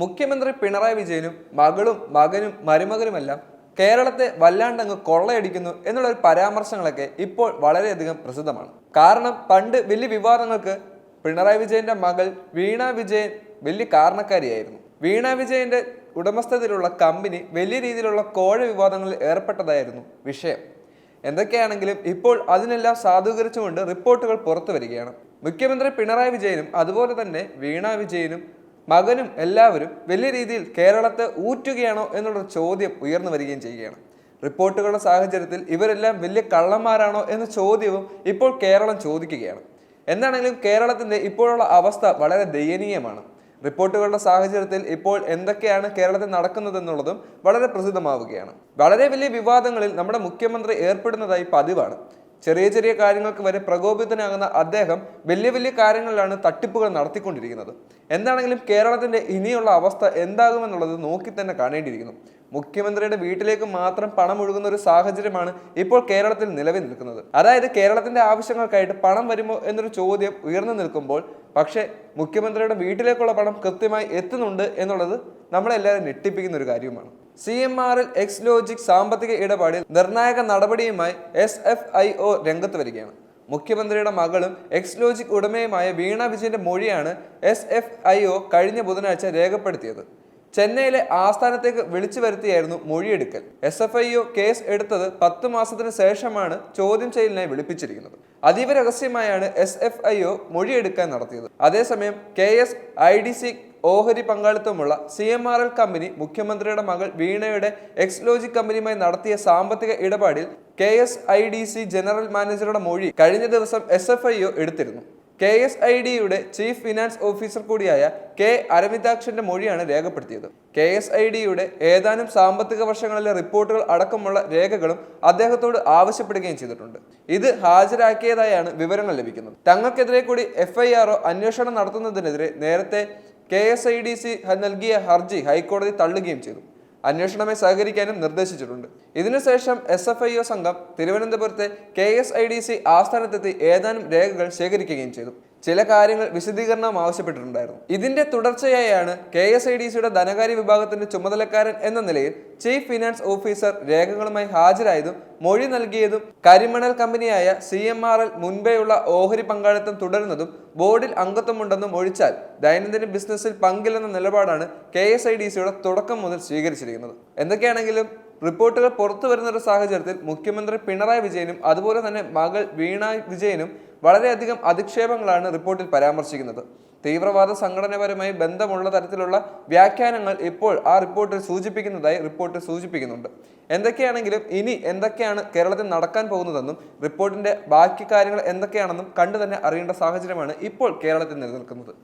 മുഖ്യമന്ത്രി പിണറായി വിജയനും മകളും മകനും മരുമകനുമെല്ലാം കേരളത്തെ വല്ലാണ്ടങ്ങ് കൊള്ളയടിക്കുന്നു എന്നുള്ള ഒരു പരാമർശങ്ങളൊക്കെ ഇപ്പോൾ വളരെയധികം പ്രസിദ്ധമാണ്. കാരണം പണ്ട് വലിയ വിവാദങ്ങൾക്ക് പിണറായി വിജയന്റെ മകൾ വീണ വിജയൻ വലിയ കാരണക്കാരിയായിരുന്നു. വീണ വിജയന്റെ ഉടമസ്ഥതയിലുള്ള കമ്പനി വലിയ രീതിയിലുള്ള കോഴ വിവാദങ്ങളിൽ ഏർപ്പെട്ടതായിരുന്നു വിഷയം. എന്തൊക്കെയാണെങ്കിലും ഇപ്പോൾ അതിനെല്ലാം സാധൂകരിച്ചുകൊണ്ട് റിപ്പോർട്ടുകൾ പുറത്തു വരികയാണ്. മുഖ്യമന്ത്രി പിണറായി വിജയനും അതുപോലെ തന്നെ വീണ വിജയനും മകനും എല്ലാവരും വലിയ രീതിയിൽ കേരളത്തെ ഊറ്റുകയാണോ എന്നുള്ള ചോദ്യം ഉയർന്നു വരികയും ചെയ്യുകയാണ്. റിപ്പോർട്ടുകളുടെ സാഹചര്യത്തിൽ ഇവരെല്ലാം വലിയ കള്ളന്മാരാണോ എന്ന ചോദ്യവും ഇപ്പോൾ കേരളം ചോദിക്കുകയാണ്. എന്താണെങ്കിലും കേരളത്തിന്റെ ഇപ്പോഴുള്ള അവസ്ഥ വളരെ ദയനീയമാണ്. റിപ്പോർട്ടുകളുടെ സാഹചര്യത്തിൽ ഇപ്പോൾ എന്തൊക്കെയാണ് കേരളത്തിൽ നടക്കുന്നതെന്നുള്ളതും വളരെ പ്രസിദ്ധമാവുകയാണ്. വളരെ വലിയ വിവാദങ്ങളിൽ നമ്മുടെ മുഖ്യമന്ത്രി ഏർപ്പെടുന്നതായി പതിവാണ്. ചെറിയ ചെറിയ കാര്യങ്ങൾക്ക് വരെ പ്രകോപിതനാകുന്ന അദ്ദേഹം വലിയ വലിയ കാര്യങ്ങളിലാണ് തട്ടിപ്പുകൾ നടത്തിക്കൊണ്ടിരിക്കുന്നത്. എന്താണെങ്കിലും കേരളത്തിന്റെ ഇനിയുള്ള അവസ്ഥ എന്താകുമെന്നുള്ളത് നോക്കി തന്നെ കാണേണ്ടിയിരിക്കുന്നു. മുഖ്യമന്ത്രിയുടെ വീട്ടിലേക്ക് മാത്രം പണം ഒഴുകുന്ന ഒരു സാഹചര്യമാണ് ഇപ്പോൾ കേരളത്തിൽ നിലവിൽ നിൽക്കുന്നത്. അതായത് കേരളത്തിന്റെ ആവശ്യങ്ങൾക്കായിട്ട് പണം വരുമോ എന്നൊരു ചോദ്യം ഉയർന്നു നിൽക്കുമ്പോൾ പക്ഷേ മുഖ്യമന്ത്രിയുടെ വീട്ടിലേക്കുള്ള പണം കൃത്യമായി എത്തുന്നുണ്ട് എന്നുള്ളത് നമ്മളെല്ലാവരും ഞെട്ടിപ്പിക്കുന്ന ഒരു കാര്യവുമാണ്. സി എം ആറിൽ എക്സ് ലോജിക് സാമ്പത്തിക ഇടപാടിൽ നിർണായക നടപടിയുമായി എസ് എഫ് ഐ ഒ രംഗത്ത് വരികയാണ്. മുഖ്യമന്ത്രിയുടെ മകളും എക്സ് ലോജിക് ഉടമയുമായ വീണ വിജയന്റെ മൊഴിയാണ് എസ് എഫ് ഐ ഒ കഴിഞ്ഞ ബുധനാഴ്ച രേഖപ്പെടുത്തിയത്. ചെന്നൈയിലെ ആസ്ഥാനത്തേക്ക് വിളിച്ചു വരുത്തിയായിരുന്നു മൊഴിയെടുക്കൽ. S F I O case എടുത്തത് പത്ത് മാസത്തിന് ശേഷമാണ് ചോദ്യം ചെയ്യലിനായി വിളിപ്പിച്ചിരിക്കുന്നത്. അതീവ രഹസ്യമായാണ് എസ് എഫ് ഐ ഒ മൊഴിയെടുക്കാൻ നടത്തിയത്. അതേസമയം K S I D C ഓഹരി പങ്കാളിത്തമുള്ള C M R L company മുഖ്യമന്ത്രിയുടെ മകൾ വീണയുടെ എക്സ്ലോജിക് കമ്പനിയുമായി നടത്തിയ സാമ്പത്തിക ഇടപാടിൽ K S I D C general മാനേജറുടെ മൊഴി കഴിഞ്ഞ ദിവസം എസ് എഫ് ഐ ഒ എടുത്തിരുന്നു. കെ എസ് ഐ ഡിയുടെ ചീഫ് ഫിനാൻസ് ഓഫീസർ കൂടിയായ കെ അരവിന്ദാക്ഷന്റെ മൊഴിയാണ് രേഖപ്പെടുത്തിയത്. കെ എസ് ഐ ഡിയുടെ ഏതാനും സാമ്പത്തിക വർഷങ്ങളിലെ റിപ്പോർട്ടുകൾ അടക്കമുള്ള രേഖകളും അദ്ദേഹത്തോട് ആവശ്യപ്പെടുകയും ചെയ്തിട്ടുണ്ട്. ഇത് ഹാജരാക്കിയതായാണ് വിവരങ്ങൾ ലഭിക്കുന്നത്. തങ്ങൾക്കെതിരെ കൂടി എഫ്ഐആർഒ അന്വേഷണം നടത്തുന്നതിനെതിരെ നേരത്തെ K S I D C നൽകിയ ഹർജി ഹൈക്കോടതി തള്ളുകയും ചെയ്തു. അന്വേഷണമായി സഹകരിക്കാനും നിർദ്ദേശിച്ചിട്ടുണ്ട്. ഇതിനുശേഷം എസ് എഫ് ഐ ഒ സംഘം തിരുവനന്തപുരത്തെ K S I D C ആസ്ഥാനത്തെത്തി ഏതാനും രേഖകൾ ശേഖരിക്കുകയും ചെയ്തു. ചില കാര്യങ്ങൾ വിശദീകരണം ആവശ്യപ്പെട്ടിട്ടുണ്ടായിരുന്നു. ഇതിന്റെ തുടർച്ചയായാണ് കെ എസ് ഐ ഡി സിയുടെ ധനകാര്യ വിഭാഗത്തിന്റെ ചുമതലക്കാരൻ എന്ന നിലയിൽ ചീഫ് ഫിനാൻസ് ഓഫീസർ രേഖകളുമായി ഹാജരായതും മൊഴി നൽകിയതും കരിമണൽ കമ്പനിയായ സി എം ആർ എൽ മുൻപേയുള്ള ഓഹരി പങ്കാളിത്തം തുടരുന്നതും ബോർഡിൽ അംഗത്വമുണ്ടെന്നും ഒഴിച്ചാൽ ദൈനംദിന ബിസിനസ്സിൽ പങ്കില്ലെന്ന നിലപാടാണ് കെ എസ് ഐ ഡി സിയുടെ തുടക്കം മുതൽ സ്വീകരിച്ചിരിക്കുന്നത്. എന്തൊക്കെയാണെങ്കിലും റിപ്പോർട്ടുകൾ പുറത്തു വരുന്ന ഒരു സാഹചര്യത്തിൽ മുഖ്യമന്ത്രി പിണറായി വിജയനും അതുപോലെ തന്നെ മകൾ വീണ വിജയനും വളരെയധികം അധിക്ഷേപങ്ങളാണ് റിപ്പോർട്ടിൽ പരാമർശിക്കുന്നത്. തീവ്രവാദ സംഘടനപരമായി ബന്ധമുള്ള തരത്തിലുള്ള വ്യാഖ്യാനങ്ങൾ ഇപ്പോൾ ആ റിപ്പോർട്ടിൽ സൂചിപ്പിക്കുന്നതായി റിപ്പോർട്ട് സൂചിപ്പിക്കുന്നുണ്ട്. എന്തൊക്കെയാണെങ്കിലും ഇനി എന്തൊക്കെയാണ് കേരളത്തിൽ നടക്കാൻ പോകുന്നതെന്നും റിപ്പോർട്ടിന്റെ ബാക്കി കാര്യങ്ങൾ എന്തൊക്കെയാണെന്നും കണ്ടു തന്നെ അറിയേണ്ട സാഹചര്യമാണ് ഇപ്പോൾ കേരളത്തിൽ നിലനിൽക്കുന്നത്.